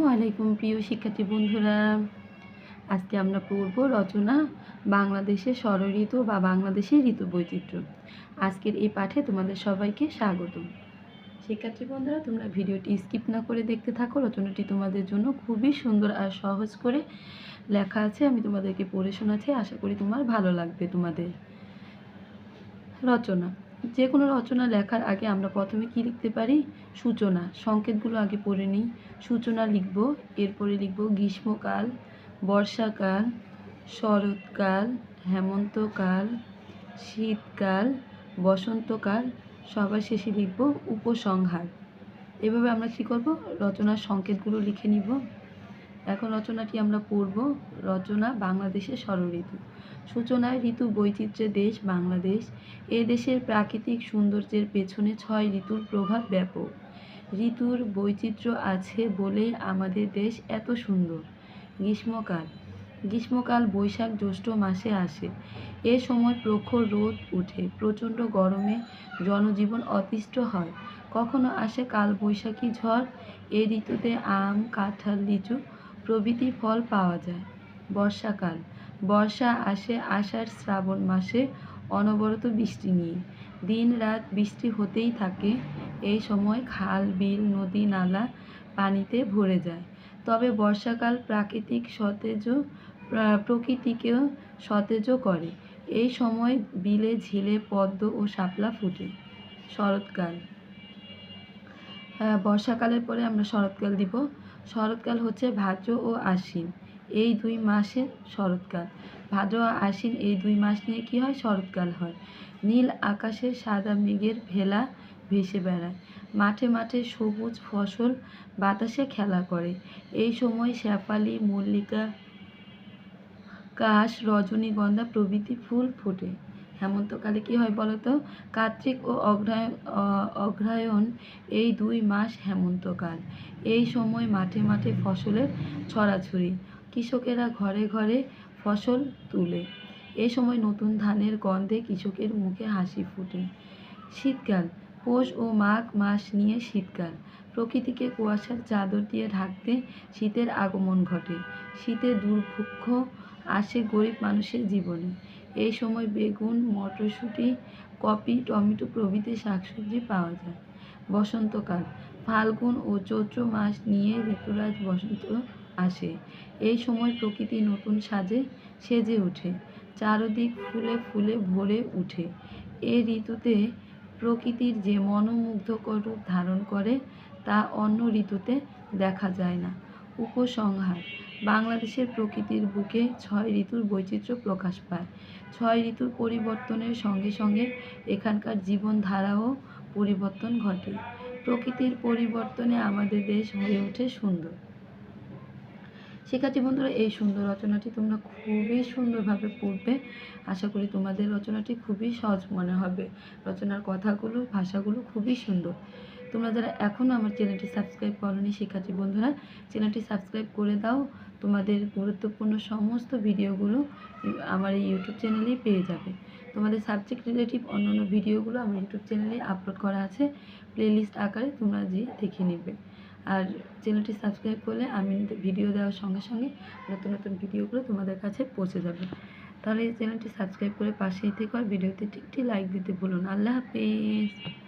আসসালামু আলাইকুম প্রিয় শিক্ষার্থী বন্ধুরা। আজকে আমরা পড়ব রচনা বাংলাদেশের ষড়ঋতু বা বাংলাদেশের ঋতু বৈচিত্র্য আজকের এই পাঠে তোমাদের সবাইকে স্বাগত। শিক্ষার্থী বন্ধুরা, তোমরা ভিডিওটি স্কিপ না করে দেখতে থাকো। রচনাটি তোমাদের জন্য খুবই সুন্দর আর সহজ করে লেখা আছে। আমি তোমাদেরকে পড়ে শোনাচ্ছি। আশা করি তোমার ভালো লাগবে তোমাদের। রচনা। যে কোনো রচনা লেখার আগে আমরা প্রথমে কি লিখতে পারি? সূচনা। সংকেতগুলো আগে পড়ে নিই। সূচনা লিখব, এরপরে লিখব গ্রীষ্মকাল, বর্ষাকাল, শরৎকাল, হেমন্তকাল, শীতকাল, বসন্তকাল, সবার শেষে লিখব উপসংহার। এভাবে আমরা কী করব? রচনার সংকেতগুলো লিখে নিব। এখন রচনাটি আমরা পড়ব। রচনা বাংলাদেশের ষড়ঋতু সূচনায় ঋতু বৈচিত্র্যের দেশ, বাংলাদেশ। এ দেশের প্রাকৃতিক সৌন্দর্যের পেছনে ছয় ঋতুর প্রভাব ব্যাপক। ঋতুর বৈচিত্র্য আছে বলেই আমাদের দেশ এত সুন্দর। গ্রীষ্মকাল। গ্রীষ্মকাল বৈশাখ জ্যৈষ্ঠ মাসে আসে। এ সময় প্রখর রোদ উঠে প্রচণ্ড গরমে জনজীবন অতিষ্ঠ হয়। কখনো আসে কালবৈশাখী ঝড়, এ ঋতুতে আম, কাঁঠাল, লিচু প্রভৃতি ফল পাওয়া যায়। বর্ষাকাল। বর্ষা আসে আষাঢ় শ্রাবণ মাসে অনবরত বৃষ্টি নিয়ে। দিন রাত বৃষ্টি হতেই থাকে, এই সময় খাল, বিল, নদী, নালা পানিতে ভরে যায়। তবে বর্ষাকাল প্রাকৃতিক সতেজ প্রকৃতিকেও সতেজ করে। এই সময় বিলে ঝিলে, পদ্ম ও শাপলা ফুটে। শরৎকাল। বর্ষাকালের পরে আমরা শরৎকাল দিব। শরৎকাল হচ্ছে ভাদ্র ও আশ্বিন। এই দুই মাসে শরৎকাল। ভাদ্র আশ্বিন এই দুই মাস নিয়ে কী হয়? শরৎকাল হয়। নীল আকাশে সাদা মেঘের ভেলা ভেসে বেড়ায়। মাঠে মাঠে সবুজ ফসল বাতাসে খেলা করে। এই সময় শেফালি মল্লিকা, কাশ, রজনীগন্ধা প্রভৃতি ফুল ফোটে। হেমন্তকালে কী হয় বলতো কার্তিক ও অগ্রায়ণ অগ্রায়ণ এই দুই মাস হেমন্তকাল। এই সময় মাঠে মাঠে ফসলের ছড়াছড়ি। কৃষকেরা ঘরে ঘরে ফসল তুলে। এ সময় নতুন ধানের গন্ধে কৃষকের মুখে হাসি ফুটে। শীতকাল, পৌষ ও মাঘ মাস নিয়ে শীতকাল। প্রকৃতিকে কুয়াশার চাদর দিয়ে ঢাকতে শীতের আগমন ঘটে। শীতে দুর্ভিক্ষ আসে গরিব মানুষের জীবনে। এই সময় বেগুন, মটরশুঁটি, কপি, টমেটো প্রভৃতি শাকসবজি পাওয়া যায়। বসন্তকাল, ফাল্গুন ও চৈত্র মাস নিয়ে ঋতুরাজ বসন্ত আসে। এই সময় প্রকৃতি নতুন সাজে, সেজে ওঠে। চারদিক ফুলে ফুলে ভরে উঠে। এ ঋতুতে প্রকৃতির যে মনোমুগ্ধকর রূপ ধারণ করে, তা অন্য ঋতুতে দেখা যায় না। উপসংহার, বাংলাদেশের প্রকৃতির বুকে ছয় ঋতুর বৈচিত্র্য প্রকাশ পায়। ছয় ঋতুর পরিবর্তনের সঙ্গে সঙ্গে এখানকার জীবনধারাও পরিবর্তন ঘটে। প্রকৃতির পরিবর্তনে আমাদের দেশ হয়ে ওঠে সুন্দর। শিক্ষার্থী বন্ধুরা, এই সুন্দর রচনাটি তোমরা খুবই সুন্দরভাবে পড়বে। আশা করি তোমাদের রচনাটি খুবই সহজ মনে হবে। রচনার কথাগুলো, ভাষাগুলো খুবই সুন্দর। তোমরা যারা এখনও আমার চ্যানেলটি সাবস্ক্রাইব করনি, শিক্ষার্থী বন্ধুরা, চ্যানেলটি সাবস্ক্রাইব করে দাও। তোমাদের গুরুত্বপূর্ণ সমস্ত ভিডিওগুলো আমার এই ইউটিউব চ্যানেলেই পেয়ে যাবে। তোমাদের সাবজেক্ট রিলেটিভ অন্যান্য ভিডিওগুলো আমার ইউটিউব চ্যানেলে আপলোড করা আছে। প্লেলিস্ট আকারে তোমরা যে দেখে নেবে। আর চ্যানেলটি সাবস্ক্রাইব করলে আমি ভিডিও দেওয়ার সঙ্গে সঙ্গে নতুন নতুন ভিডিওগুলো তোমাদের কাছে পৌঁছে যাবে। তাহলে এই চ্যানেলটি সাবস্ক্রাইব করে পাশেই থেকে আর ভিডিওতে ঠিকটি লাইক দিতে ভুলো না। আল্লাহ হাফিজ।